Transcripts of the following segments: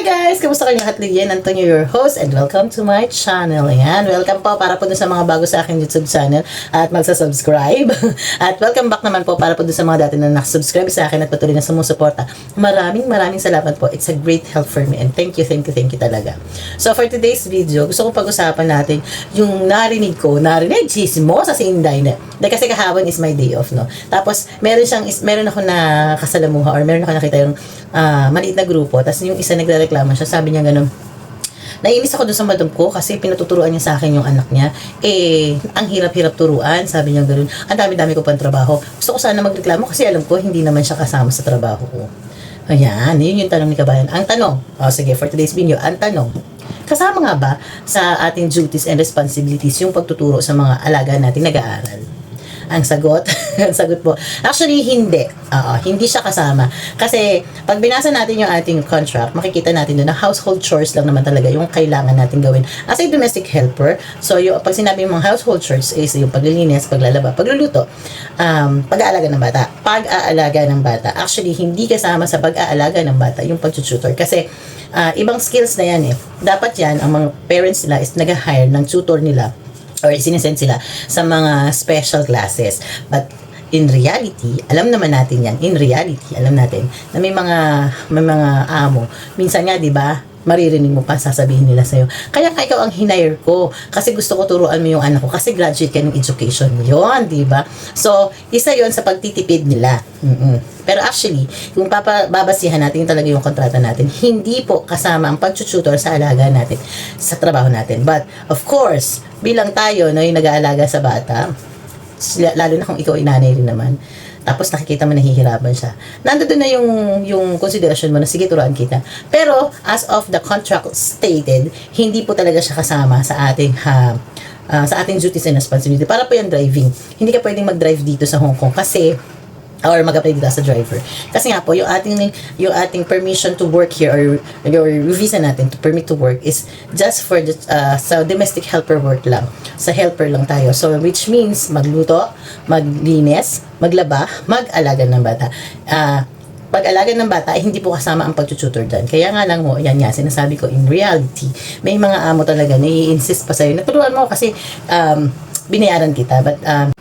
Hi guys! Kamusta kayong lahat? Lilian Antonio, your host, and welcome to my channel. Ayan, welcome po para po dun sa mga bago sa aking YouTube channel at magsa-subscribe. at welcome back naman po para po dun sa mga dati na nakasubscribe sa akin at patuloy na sumusuporta. Maraming maraming salamat po. It's a great help for me and thank you, thank you, thank you talaga. So for today's video, gusto ko pag-usapan natin yung narinig ko, narinig, chismo sa Sinday na. Dahil kasi kahapon is my day off, no? Tapos, meron siyang, meron ako na kasalamuha or meron ako nakita yung ah, maliit na grupo. Tapos yung isa nagrereklamo siya, sabi niya ganun, Naiinis ako doon sa madam ko kasi pinatuturuan niya sa akin yung anak niya. Eh, ang hirap-hirap turuan. Sabi niya gano'n. Ang dami-dami ko pang trabaho. Gusto ko sana magreklamo kasi alam ko hindi naman siya kasama sa trabaho ko. Ayan, yun yung tanong ni Kabayan. Ang tanong, oh, sige, for today's video, ang tanong, kasama nga ba sa ating duties and responsibilities yung pagtuturo sa mga alaga natin nag-aaral? Ang sagot, ang sagot po. Actually, hindi. Oo, hindi siya kasama. Kasi, pag binasa natin yung ating contract, makikita natin doon na household chores lang naman talaga yung kailangan natin gawin. As a domestic helper, so yung, pag sinabi mga household chores is yung paglilinis, paglalaba, pagluluto, um, pag-aalaga ng bata. Pag-aalaga ng bata. Actually, hindi kasama sa pag-aalaga ng bata yung pag-tutor. Kasi, ah, ibang skills na yan eh. Dapat yan, ang mga parents nila is nag-hire ng tutor nila or sinisend sila sa mga special classes. But in reality, alam naman natin yan, in reality, alam natin na may mga may mga amo. Minsan nga, 'di ba? Maririnig mo pa sasabihin nila sa'yo. Kaya ka ikaw ang hinire ko kasi gusto ko turuan mo yung anak ko kasi graduate ka ng education yon di ba? So, isa yon sa pagtitipid nila. Mm-mm. Pero actually, kung papa, babasihan natin talaga yung kontrata natin, hindi po kasama ang pag-tutor sa alaga natin sa trabaho natin. But, of course, bilang tayo no, yung nag-aalaga sa bata, lalo na kung ikaw ay nanay rin naman, tapos nakikita mo nahihirapan siya. Nandun na yung, yung consideration mo na sige, turuan kita. Pero, as of the contract stated, hindi po talaga siya kasama sa ating ha, ah, sa ating duties and responsibility. Para po yung driving. Hindi ka pwedeng mag-drive dito sa Hong Kong kasi or mag-apply dito sa driver. Kasi nga po, yung ating yung ating permission to work here or your visa natin to permit to work is just for the uh, sa domestic helper work lang. Sa helper lang tayo. So which means magluto, maglinis, maglaba, mag-alaga ng bata. Ah pag-alaga ng bata ay hindi po kasama ang pag-tutor dyan. Kaya nga lang mo, yan nga, sinasabi ko, in reality, may mga amo talaga na i-insist pa sa'yo. Naturuan mo kasi um, binayaran kita. But um,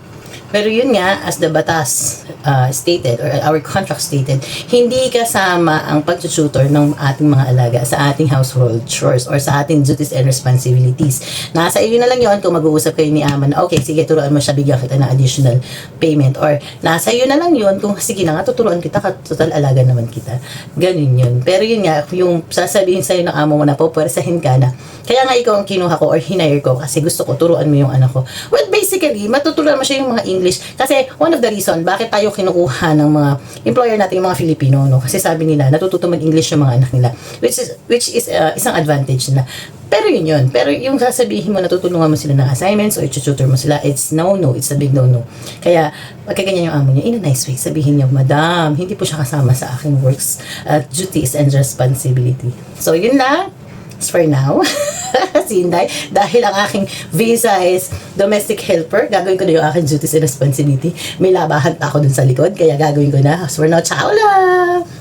pero yun nga, as the batas uh, stated, or our contract stated, hindi kasama ang pag-tutor ng ating mga alaga sa ating household chores or sa ating duties and responsibilities. Nasa iyo na lang yun kung mag-uusap kayo ni Ama okay, sige, turuan mo siya, bigyan kita ng additional payment. Or nasa iyo na lang yun kung, sige na nga, tuturuan kita, total alaga naman kita. Ganun yun. Pero yun nga, yung sasabihin sa'yo ng amo mo na, pupwersahin ka na, kaya nga ikaw ang kinuha ko or hinire ko kasi gusto ko turuan mo yung anak ko. Well, basically, matuturuan mo siya yung mga English. Kasi one of the reason bakit tayo kinukuha ng mga employer natin yung mga Filipino, no? Kasi sabi nila, natututo mag-English yung mga anak nila. Which is, which is uh, isang advantage na. Pero yun yun. Pero yung sasabihin mo, natutulungan mo sila ng assignments o i-tutor mo sila, it's no, no. It's a big no, no. Kaya, pagkaganyan yung amo niya, in a nice way, sabihin niya, Madam, hindi po siya kasama sa aking works, uh, duties and responsibility. So, yun lang As for now, sinday, dahil ang aking visa is domestic helper, gagawin ko na yung aking duties and responsibility. May labahan pa ako dun sa likod, kaya gagawin ko na. As for now, ciao lang!